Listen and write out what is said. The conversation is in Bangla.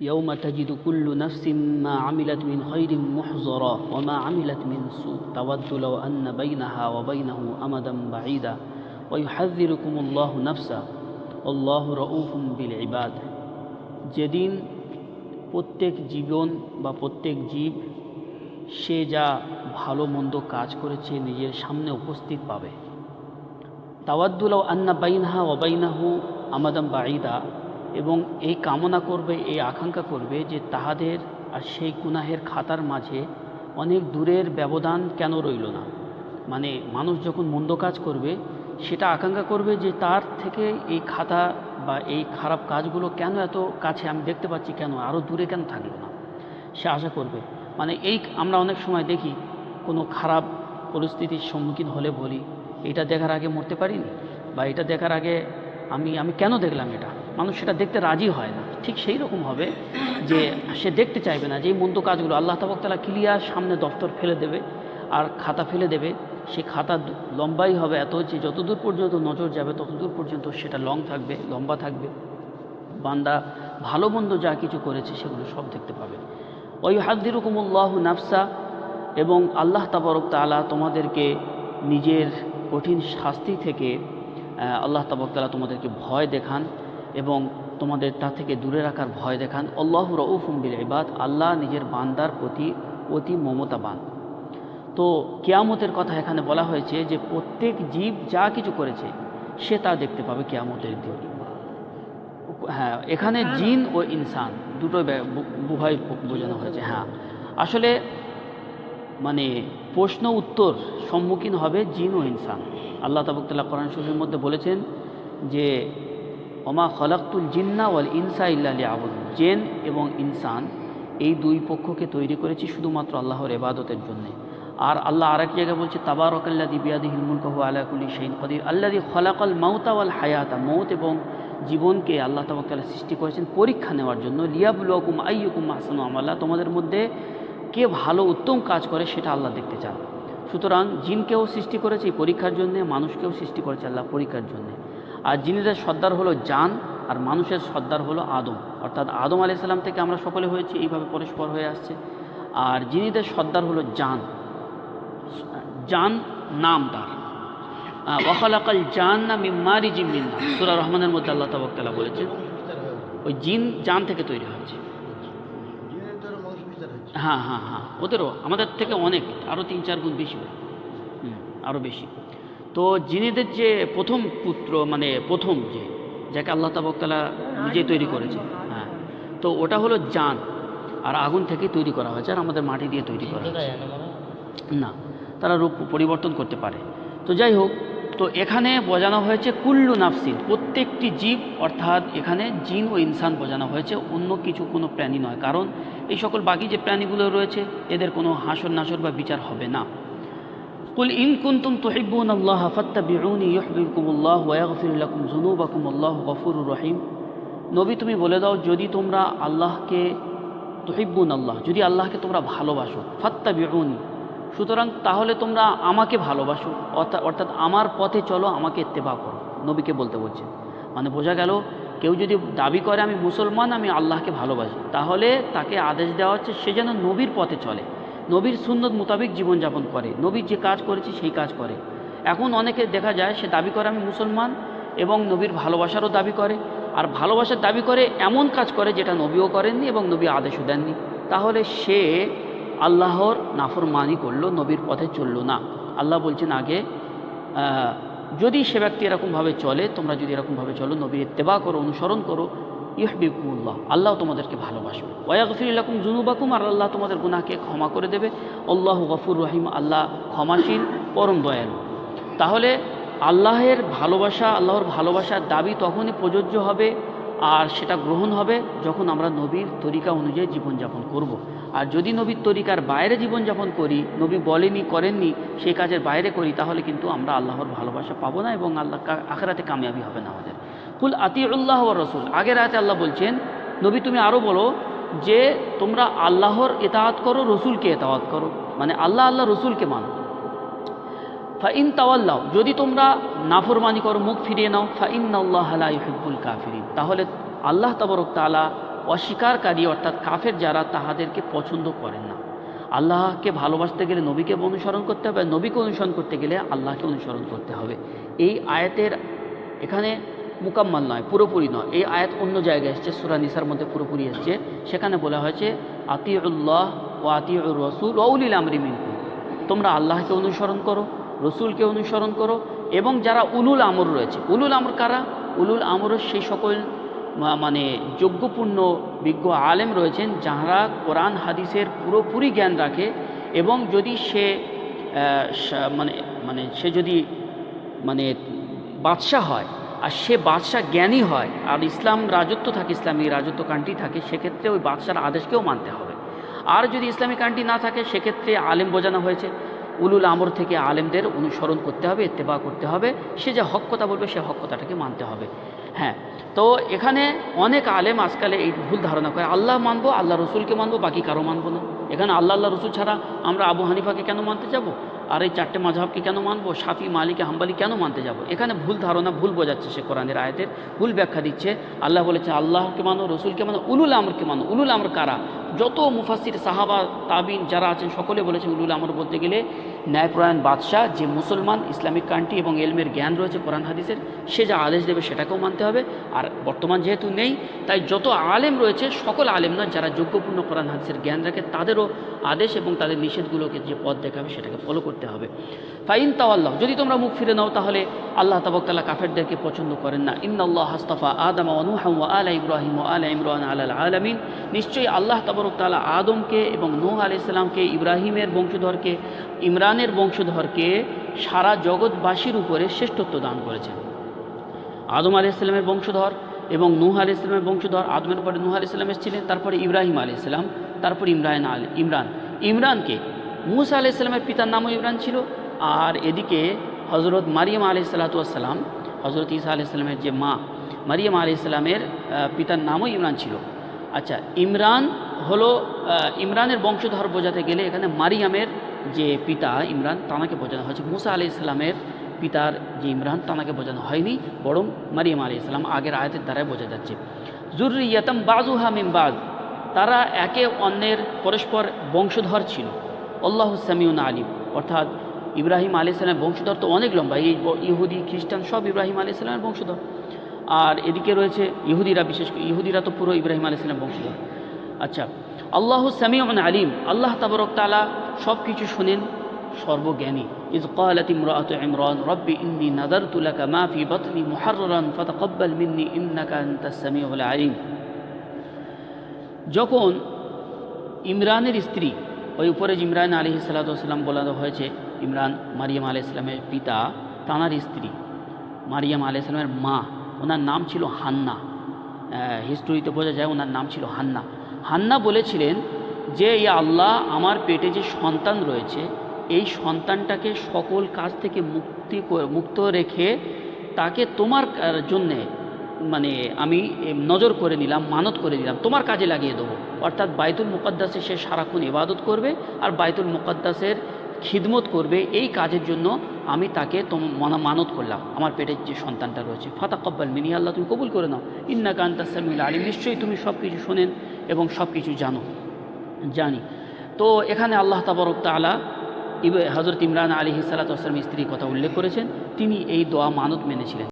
يوم تجد كل نفس ما عملت من خير محضرا وما عملت من سوء تود لو أن بينها وبينه أمدا بعيدا ويحذركم الله نفسه والله رؤوف بالعباد যেদিন প্রত্যেক জীবন বা প্রত্যেক জীব সে যা ভালো মন্দ কাজ করেছে নিজের সামনে উপস্থিত পাবে তাওয়াদ্দুল আন্না বাইনহা ওবাইনাহু আমাদাম বাঈদা এবং এই কামনা করবে, এই আকাঙ্ক্ষা করবে যে তাহাদের আর সেই গুনাহের খাতার মাঝে অনেক দূরের ব্যবধান কেন রইল না? মানে মানুষ যখন মন্দ কাজ করবে, সেটা আকাঙ্ক্ষা করবে যে তার থেকে এই খাতা বা এই খারাপ কাজগুলো কেন এত কাছে? আমি দেখতে পাচ্ছি কেন? আরও দূরে কেন থাকল না? সে আশা করবে। মানে এই আমরা অনেক সময় দেখি, কোনো খারাপ পরিস্থিতির সম্মুখীন হলে বলি, এটা দেখার আগে মরতে পারিনি? বা, এটা দেখার আগে আমি আমি কেন দেখলাম এটা? মানুষ সেটা দেখতে রাজি হয় না। ঠিক সেই রকম হবে যে সে দেখতে চাইবে না যে এই মন্দ কাজগুলো আল্লাহ তাবকতালা ক্লিয়ার সামনে দফতর ফেলে দেবে আর খাতা ফেলে দেবে। সে খাতা লম্বাই হবে এত যে যতদূর পর্যন্ত নজর যাবে ততদূর পর্যন্ত সেটা লং থাকবে, লম্বা থাকবে। বান্দা ভালো মন্দ যা কিছু করেছে সেগুলো সব দেখতে পাবে। ওই হাদ্দিরুকুমুল্লাহ নাফসা এবং আল্লাহ তাবরক তালা তোমাদেরকে নিজের কঠিন শাস্তি থেকে আল্লাহ তাবরক তালা তোমাদেরকে ভয় দেখান। এবং তোমাদের তা থেকে দূরে রাখার ভয় দেখান। আল্লাহ রউফুম বিল ইবাদ আল্লাহ নিজের বান্দার প্রতি অতি মমতাবান। তো কেয়ামতের কথা এখানে বলা হয়েছে যে প্রত্যেক জীব যা কিছু করেছে সে তা দেখতে পাবে কেয়ামতের দিন। হ্যাঁ এখানে জিন ও ইনসান দুটো উভয় বোঝানো হয়েছে হ্যাঁ। আসলে মানে প্রশ্ন উত্তর সম্মুখীন হবে জিন ও ইনসান। আল্লাহ তাবুকতাল্লাহ কোরআন শরীফের মধ্যে বলেছেন যে ওমা খলাক্তুল জিন্না ওয়াল ইনসা ইল্লা আবুদ জেন এবং ইনসান, এই দুই পক্ষকে তৈরি করেছি শুধুমাত্র আল্লাহর এবাদতের জন্য। আর আল্লাহ আরেক জায়গায় বলছে তাবারকাল্লাদি বিয়াদি হিলমুলকাহু আলাকুলি শাইন কদির। আল্লাদি খলাকাল মাউতা ওয়াল হায়াতা। মৌত এবং জীবনকে আল্লাহ তাবাকাল্লাহ সৃষ্টি করেছেন পরীক্ষা নেওয়ার জন্য। লিয়াবুলকুম আইয়ুকুম আহসানু আমাল্লাহ তোমাদের মধ্যে কে ভালো উত্তম কাজ করে সেটা আল্লাহ দেখতে চান। সুতরাং জিনকেও সৃষ্টি করেছে পরীক্ষার জন্যে, মানুষকেও সৃষ্টি করেছে আল্লাহ পরীক্ষার জন্যে। আর জিনেদের সর্দার হলো জান, আর মানুষের সর্দার হলো আদম। অর্থাৎ আদম আলাইসাল্লাম থেকে আমরা সকলে হয়েছি, এইভাবে পরস্পর হয়ে আসছে। আর জিনিদের সর্দার হলো জান। জান নাম তার। ওয়াখালাকাল জান না মিম্মারি জিম্মিন্না সুরা রহমানের মধ্যে আল্লাহ তাবকতালা বলেছে ওই জিন জান থেকে তৈরি হয়েছে। হ্যাঁ হ্যাঁ হ্যাঁ। ওদেরও, আমাদের থেকে অনেক আরও তিন চার গুণ বেশি। হয় আরও বেশি। তো জিনেদের যে প্রথম পুত্র মানে প্রথম যে যাকে আল্লাহ তাবকতালা নিজে তৈরি করেছে হ্যাঁ তো ওটা হলো জান আর আগুন থেকে তৈরি করা হয়েছে আর আমাদের মাটি দিয়ে তৈরি করা হয়েছে। না তারা রূপ পরিবর্তন করতে পারে। তো যাই হোক তো এখানে বোঝানো হয়েছে কুল্লু নাফসিন প্রত্যেকটি জীব অর্থাৎ এখানে জিন ও ইনসান বোঝানো হয়েছে অন্য কিছু কোনো প্রাণী নয়। কারণ এই সকল বাকি যে প্রাণীগুলো রয়েছে এদের কোনো হাসর নাসর বা বিচার হবে না। কুল ইন কুনতুম তুহিব্বুন আল্লাহ ফাত্তাবিউনি ইউহিব্বুকুমুল্লাহ ওয়া ইয়াগফির লাকুম যুনুবাকুম আল্লাহু গফুরুর রহিম নবী, তুমি বলে দাও, যদি তোমরা আল্লাহকে তুহিব্বুন আল্লাহ, যদি আল্লাহকে তোমরা ভালোবাসো, ফাত্তাবিউনি, সুতরাং তাহলে তোমরা আমাকে ভালোবাসো অর্থাৎ অর্থাৎ আমার পথে চলো, আমাকে ইত্তেবা করো, নবীকে বলতে বলছে। মানে বোঝা গেল, কেউ যদি দাবি করে, আমি মুসলমান, আমি আল্লাহকে ভালোবাসি, তাহলে তাকে আদেশ দেওয়া হচ্ছে, সে যেন নবীর পথে চলে। নবীর সুন্নত মোতাবেক জীবনযাপন করে। নবীর যে কাজ করেছে, সেই কাজ করে। এখন অনেকে দেখা যায়, সে দাবি করে, আমি মুসলমান এবং নবীর ভালোবাসারও দাবি করে। আর ভালোবাসার দাবি করে এমন কাজ করে, যেটা নবীও করেননি এবং নবী আদেশও দেননি। তাহলে সে আল্লাহর নাফরমানি করল, নবীর পথে চলল না। আল্লাহ বলছেন আগে যদি সে ব্যক্তি এরকমভাবে চলে, তোমরা যদি এরকমভাবে চলো, নবীর ইত্তেবা করো, অনুসরণ করো ইহবিবুল্লাহ আল্লাহ তোমাদেরকে ভালোবাসবে। ওয়াগফিরুল্লাকুম জুনুবাকুম আর আল্লাহ তোমাদের গুনাহকে ক্ষমা করে দেবে। আল্লাহ গফুর রহিম, আল্লাহ ক্ষমাশীল, পরম দয়ালু। তাহলে আল্লাহের ভালোবাসা, আল্লাহর ভালোবাসার দাবি তখনই প্রযোজ্য হবে, আর সেটা গ্রহণ হবে যখন আমরা নবীর তরিকা অনুযায়ী জীবনযাপন করব। আর যদি নবীর তরিকার বাইরে জীবনযাপন করি, নবী বলেনি, করেননি সেই কাজের বাইরে করি, তাহলে কিন্তু আমরা আল্লাহর ভালোবাসা পাবো না এবং আল্লাহ আখেরাতে কামিয়াবি হবে না আমাদের। কুল আতিউল্লাহ রসুল। আগের রাতে আল্লাহ বলছেন, নবী তুমি আরও বলো যে তোমরা আল্লাহর এতাহাত করো, রসুলকে এতাওয়াত করো। মানে আল্লাহ আল্লাহ রসুলকে মানো। ফাইন তাওয়াল্লাহ যদি তোমরা নাফরমানি করো, মুখ ফিরিয়ে নাও ফাইন আল্লাহ হিব্বুল কাফিরিন। তাহলে আল্লাহ তাবরক তালা অস্বীকারী অর্থাৎ কাফের যারা, তাহাদেরকে পছন্দ করেন না। আল্লাহকে ভালোবাসতে গেলে নবীকে অনুসরণ করতে হবে, নবীকে অনুসরণ করতে গেলে আল্লাহকে অনুসরণ করতে হবে। এই আয়াতের এখানে মুকাম্মাল নয়, পুরোপুরি নয়। এই আয়াত অন্য জায়গায় এসছে সুরানিসার মধ্যে পুরোপুরি এসছে। সেখানে বলা হয়েছে, আতিউল্লাহ ও আতিউর রসুল ওউলিল আমরি মিনকুম। তোমরা আল্লাহকে অনুসরণ করো, রসুলকে অনুসরণ করো, এবং যারা উলুল আমর রয়েছে, উলুল আমর কারা? উলুল আমর সেই সকল মানে যোগ্যপূর্ণ বিজ্ঞ আলেম রয়েছেন যারা কোরআন, হাদিসের পুরোপুরি জ্ঞান রাখে, এবং যদি সে মানে মানে সে যদি মানে বাদশাহ হয় আর সে বাদশাহ জ্ঞানী হয় আর ইসলাম রাজত্ব থাকে, ইসলামী রাজত্ব কান্ট্রি থাকে, সেক্ষেত্রে ওই বাদশার আদেশকেও মানতে হবে। আর যদি ইসলামী কান্ট্রি না থাকে, সেক্ষেত্রে আলেম বোঝানো হয়েছে। উলুল আমর থেকে আলেমদের অনুসরণ করতে হবে, ইত্তেবা করতে হবে। সে যে হক কথা বলবে, সে হক কথাটাকে মানতে হবে। হ্যাঁ তো এখানে অনেক আলেম আজকালে এই ভুল ধারণা করে, আল্লাহ মানবো, আল্লাহ রসুলকে মানবো, বাকি কারও মানবো না। এখানে আল্লাহ আল্লাহ রসুল ছাড়া আমরা আবু হানিফাকে কেন মানতে যাব? আর এই চারটে মাঝহাবকে কেন মানবো? সাফি মালিকে, হাম্বালি কেন মানতে যাব? এখানে ভুল ধারণা, ভুল বোঝাচ্ছে সে কোরআনের আয়াতের, ভুল ব্যাখ্যা দিচ্ছে। আল্লাহ বলেছে আল্লাহকে মানো, রসুলকে মানো, উলুল আমরকে মানো। উলুল আমর কারা? যত মুফাসির সাহাবা, তাবিন যারা আছেন, সকলে বলেছে উলুল আমর বলতে গেলে ন্যায়প্রয়াণ বাদশাহ, যে মুসলমান, ইসলামিক কান্ট্রি এবং এলমের জ্ঞান রয়েছে কোরআন হাদিসের, সে যা আদেশ দেবে সেটাকেও মানতে হবে। আর বর্তমান যেহেতু নেই, তাই যত আলেম রয়েছে, সকল আলেম নয়, যারা যোগ্যপূর্ণ কোরআন হাদিসের জ্ঞান রাখে, তাদেরও আদেশ এবং তাদের নিষেধগুলোকে যে পথ দেখাবে সেটাকে ফলো করতে হবে। ফাইন তাওয়াল্লাহ, যদি তোমরা মুখ ফিরে নাও, তাহলে আল্লাহ তাবক্তাল্লাহ কাফেরদেরকে পছন্দ করেন না। ইন্নাল্লাহ হাস্তফা আদম অনুহা ও আলা ইব্রাহিম আলা ইমরান আলাল আলমিন। নিশ্চয়ই আল্লাহ তাবরকতালা আদমকে এবং নূহ আলি ইসলামকে ইব্রাহিমের বংশধরকে ইমরানের বংশধরকে সারা জগৎবাসীর উপরে শ্রেষ্ঠত্ব দান করেছেন। আদম আলি ইসলামের বংশধর এবং নূহ আলি ইসলামের বংশধর, আদমের পরে নূহ আলি ইসলাম এসেছিলেন, তারপরে ইব্রাহিম আলি ইসলাম তারপর ইমরান আল, ইমরান। ইমরানকে মুসা আলি ইসলামের পিতার নামও ইমরান ছিল। আর এদিকে হজরত মারিয়াম আলি সাল্লাতাম হজরত ইসা আলি ইসলামের যে মা, মারিয়াম আলি ইসলামের পিতার নামও ইমরান ছিল। আচ্ছা ইমরান হলো ইমরানের বংশধর বোঝাতে গেলে এখানে মারিয়ামের যে পিতা ইমরান তানাকে বোঝানো হয়েছে। মুসা আলি ইসলামের পিতার যে ইমরান তানাকে বোঝানো হয়নি, বরং মারিয়াম আলী ইসলাম আগের আয়াতের দ্বারাই বোঝা যাচ্ছে। জুরিয়াতম বাজুহা মিম বাজ তারা একে অন্যের পরস্পর বংশধর ছিল। আল্লাহ সামিউন আলিম, অর্থাৎ ইব্রাহিম আলী ইসলামের বংশধর তো অনেক লম্বা, এই ইহুদি, খ্রিস্টান সব ইব্রাহিম আলী ইসলামের বংশধর। আর এদিকে রয়েছে ইহুদিরা, বিশেষ করে ইহুদিরা তো পুরো ইব্রাহিম আলী ইসলামের বংশধর। আচ্ছা আল্লাহ সামিউন আলিম, আল্লাহ তাবরক তালা সব কিছু শোনেন সর্বজ্ঞানী ইজ قالت امرأة عمران رب إني نذرت لك ما في بطني محررا فتقبل مني إنك أنت السميع العليم যখন ইমরানের স্ত্রী ওই উপরে যে ইমরান আলী সাল্লাম বলানো হয়েছে ইমরান মারিয়াম আলি ইসলামের পিতা তানার স্ত্রী মারিয়াম আলি ইসলামের মা ওনার নাম ছিল হান্না হিস্টোরিতে বোঝা যায় ওনার নাম ছিল হান্না হান্না বলেছিলেন যে এই আল্লাহ আমার পেটে যে সন্তান রয়েছে, এই সন্তানটাকে সকল কাজ থেকে মুক্তি মুক্ত রেখে তাকে তোমার জন্যে মানে আমি নজর করে নিলাম, মানত করে নিলাম, তোমার কাজে লাগিয়ে দেবো। অর্থাৎ বাইতুল মুকদ্দাসে সে সারাক্ষণ ইবাদত করবে আর বাইতুল মুকদ্দাসের খিদমত করবে, এই কাজের জন্য আমি তাকে তোম, মনা, মানত করলাম, আমার পেটের যে সন্তানটা রয়েছে। ফাতা কব্বাল মিনি, আল্লাহ তুমি কবুল করে নাও। ইন্না কান্তা সামিল আলী নিশ্চয়ই তুমি সব কিছু শোনেন এবং সব কিছু জানো। জানি। তো এখানে আল্লাহ তাবরক তালা ইব হজরত ইমরান আলী সালাতাম স্ত্রীর কথা উল্লেখ করেছেন। তিনি এই দোয়া মানত মেনেছিলেন।